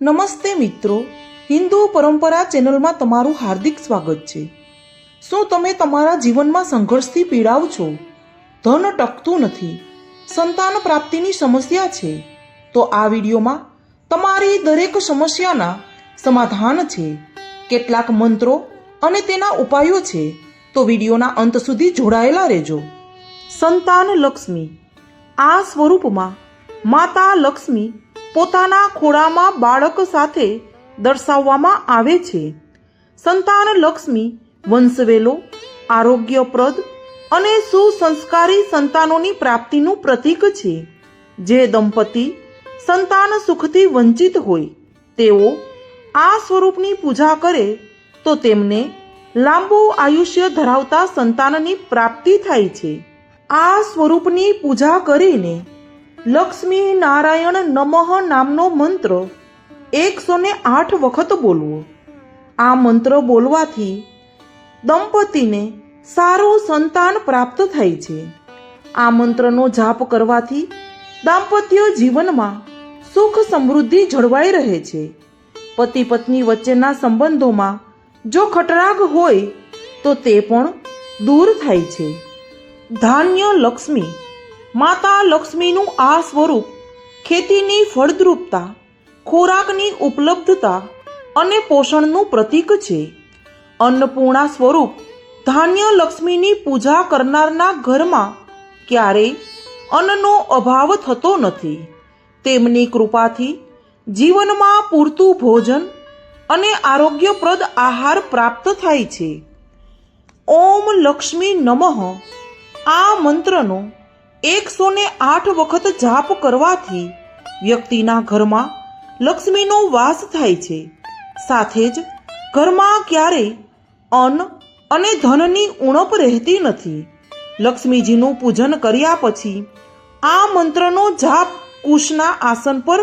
નમસ્તે મિત્રો, હિન્દુ પરંપરા ચેનલમાં તમારું હાર્દિક સ્વાગત છે. શું તમે તમારા જીવનમાં સંઘર્ષથી પીડાવ છો? ધન ટકતું નથી. સંતાન પ્રાપ્તિની સમસ્યા છે. તો આ વિડીયોમાં તમારી દરેક સમસ્યાના સમાધાન છે. કેટલાક મંત્રો અને તેના ઉપાયો છે. તો વિડીયોના અંત સુધી જોડાયેલા રહેજો. સંતાન લક્ષ્મી. આ સ્વરૂપમાં માતા લક્ષ્મી પોતાના ખોળામાં બાળક સાથે દર્શાવવામાં આવે છે. સંતાન લક્ષ્મી, વંશવેલો, આરોગ્યપ્રદ અને સુસંસ્કારી સંતાનોની પ્રાપ્તિનું પ્રતીક છે. જે દંપતી સંતાન સુખથી વંચિત હોય, તેઓ આ સ્વરૂપની પૂજા કરે, તો તેમને લાંબુ આયુષ્ય ધરાવતા સંતાનની પ્રાપ્તિ થાય છે. આ સ્વરૂપની પૂજા કરીને લક્ષ્મી નારાયણ નમઃ નામનો મંત્ર એકસો ને આઠ વખત બોલવો. આ મંત્ર બોલવાથી દંપતીને સારું સંતાન પ્રાપ્ત થાય છે. આ મંત્રનો જાપ કરવાથી દાંપત્ય જીવનમાં સુખ સમૃદ્ધિ જળવાઈ રહે છે. પતિ પત્ની વચ્ચેના સંબંધોમાં જો ખટરાગ હોય તો તે પણ દૂર થાય છે. ધાન્ય લક્ષ્મી માતા લક્ષ્મીનું આ સ્વરૂપ ખેતીની ફળદ્રુપતા, ખોરાકની ઉપલબ્ધતા અને પોષણનું પ્રતીક છે. અન્નપૂર્ણા સ્વરૂપ ધાન્ય લક્ષ્મીની પૂજા કરનારના ઘરમાં ક્યારેય અન્નનો અભાવ થતો નથી. તેમની કૃપાથી જીવનમાં પૂરતું ભોજન અને આરોગ્યપ્રદ આહાર પ્રાપ્ત થાય છે. ઓમ લક્ષ્મી નમઃ આ મંત્રનો એકસો ને આઠ વખત જાપ કરવાથી વ્યક્તિના ઘરમાં લક્ષ્મીનો વાસ થાય છે. સાથે જ ઘરમાં ક્યારેય અન્ન અને ધનની ઉણપ રહેતી નથી. લક્ષ્મીજીનું પૂજન કર્યા પછી આ મંત્રનો જાપ કુશના આસન પર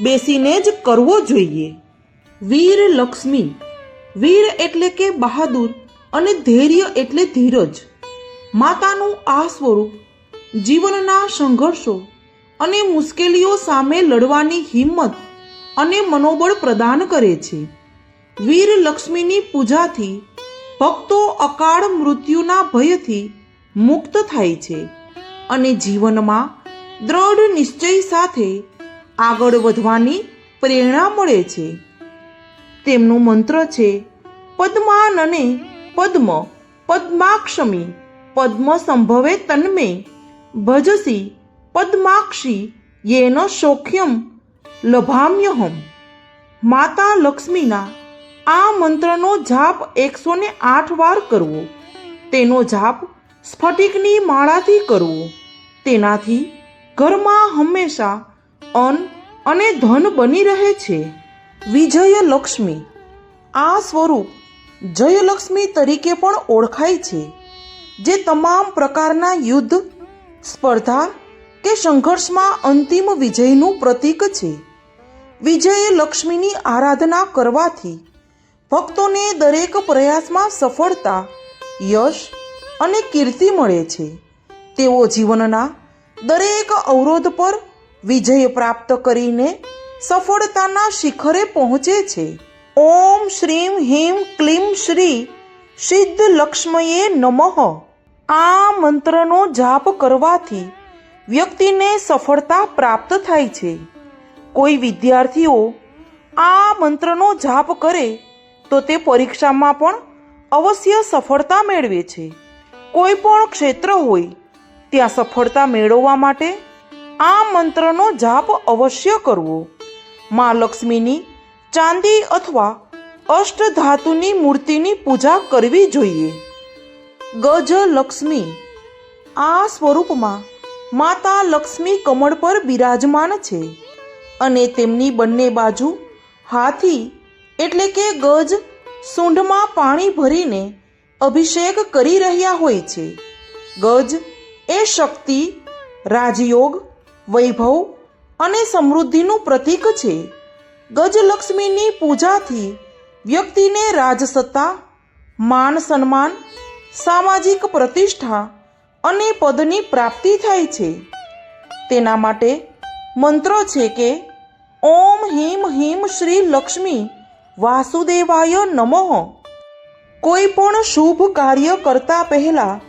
બેસીને જ કરવો જોઈએ. વીર લક્ષ્મી, વીર એટલે કે બહાદુર અને ધૈર્ય એટલે ધીરજ. માતાનું આ સ્વરૂપ જીવનના સંઘર્ષો અને મુશ્કેલીઓ સામે લડવાની હિંમત અને મનોબળ પ્રદાન કરે છે. વીર લક્ષ્મીની પૂજાથી ભક્તો અકાળ મૃત્યુના ભયથી મુક્ત થાય છે અને જીવનમાં દ્રઢ નિશ્ચય સાથે આગળ વધવાની પ્રેરણા મળે છે. તેમનું મંત્ર છે, પદ્માનને પદ્મ, પદ્માક્ષમી, પદ્મ સંભવે તન્મે. ભજસી પદ્માક્ષી યેન સૌખ્યમ લભામ્યહમ. માતા લક્ષ્મીના આ મંત્રનો જાપ એકસો ને આઠ વાર કરવો. તેનો જાપ સ્ફટિકની માળાથી કરવો. તેનાથી ઘરમાં હંમેશા અન્ન અને ધન બની રહે છે. વિજય લક્ષ્મી. આ સ્વરૂપ જયલક્ષ્મી તરીકે પણ ઓળખાય છે. જે તમામ પ્રકારના યુદ્ધ સ્પર્ધા કે સંઘર્ષમાં અંતિમ વિજયનું પ્રતીક છે? વિજયે લક્ષ્મીની આરાધના કરવાથી ભક્તોને દરેક પ્રયાસમાં સફળતા, યશ અને કીર્તિ મળે છે. તેઓ જીવનના દરેક અવરોધ પર વિજય પ્રાપ્ત કરીને સફળતાના શિખરે પહોંચે છે. ઓમ શ્રીમ હિમ ક્લીમ શ્રી સિદ્ધ લક્ષ્મયે નમઃ. આ મંત્રનો જાપ કરવાથી વ્યક્તિને સફળતા પ્રાપ્ત થાય છે. કોઈ વિદ્યાર્થીઓ આ મંત્રનો જાપ કરે તો તે પરીક્ષામાં પણ અવશ્ય સફળતા મેળવે છે. કોઈ પણ ક્ષેત્ર હોય, ત્યાં સફળતા મેળવવા માટે આ મંત્રનો જાપ અવશ્ય કરવો. મા લક્ષ્મીની ચાંદી અથવા અષ્ટધાતુની મૂર્તિની પૂજા કરવી જોઈએ. ગજ લક્ષ્મી. આ સ્વરૂપમાં માતા લક્ષ્મી કમળ પર બિરાજમાન છે અને તેમની બંને બાજુ હાથી એટલે કે ગજ સૂંઢમાં પાણી ભરીને અભિષેક કરી રહ્યા હોય છે. ગજ એ શક્તિ, રાજયોગ, વૈભવ અને સમૃદ્ધિનું પ્રતીક છે. ગજલક્ષ્મીની પૂજાથી વ્યક્તિને રાજસત્તા, માન સન્માન સામાજિક પ્રતિષ્ઠા અને પદની પ્રાપ્તિ થાય છે. તેના માટે મંત્ર છે કે, ઓમ હિમ હિમ શ્રી લક્ષ્મી વાસુદેવાય નમઃ. કોઈ પણ શુભ કાર્ય કરતા પહેલા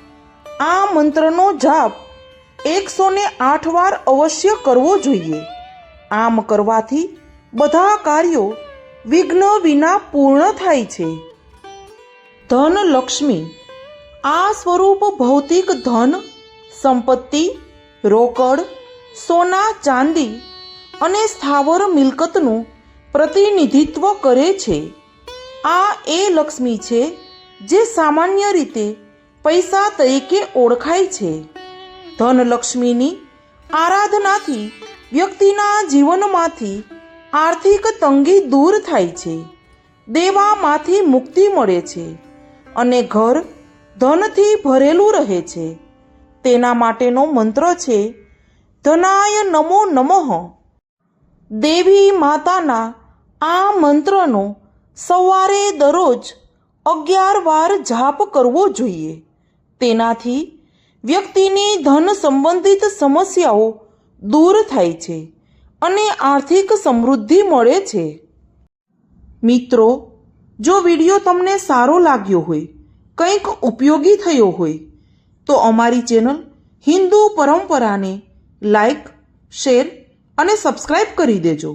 આ મંત્રનો જાપ એકસો ને આઠ વાર અવશ્ય કરવો જોઈએ. આમ કરવાથી બધા કાર્યો વિઘ્ન વિના પૂર્ણ થાય છે. ધન લક્ષ્મી આ સ્વરૂપ ભૌતિક ધન, સંપત્તિ, રોકડ, સોના, ચાંદી અને સ્થાવર મિલકતનું પ્રતિનિધિત્વ કરે છે. આ એ લક્ષ્મી છે જે સામાન્ય રીતે પૈસા તરીકે ઓળખાય છે. ધનલક્ષ્મીની આરાધનાથી વ્યક્તિના જીવનમાંથી આર્થિક તંગી દૂર થાય છે. દેવામાંથી મુક્તિ મળે છે અને ઘર ધનથી ભરેલું રહે છે. તેના માટેનો મંત્ર છે, ધનાય નમો નમઃ. દેવી માતાના આ મંત્રનો સવારે દરરોજ અગિયાર વાર જાપ કરવો જોઈએ. તેનાથી વ્યક્તિની ધન સંબંધિત સમસ્યાઓ દૂર થાય છે અને આર્થિક સમૃદ્ધિ મળે છે. મિત્રો, જો વીડિયો તમને સારો લાગ્યો હોય કંઈક ઉપયોગી થયો હોય, તો અમારી ચેનલ હિન્દુ પરંપરાને લાઈક, શેર અને સબસ્ક્રાઈબ કરી દેજો.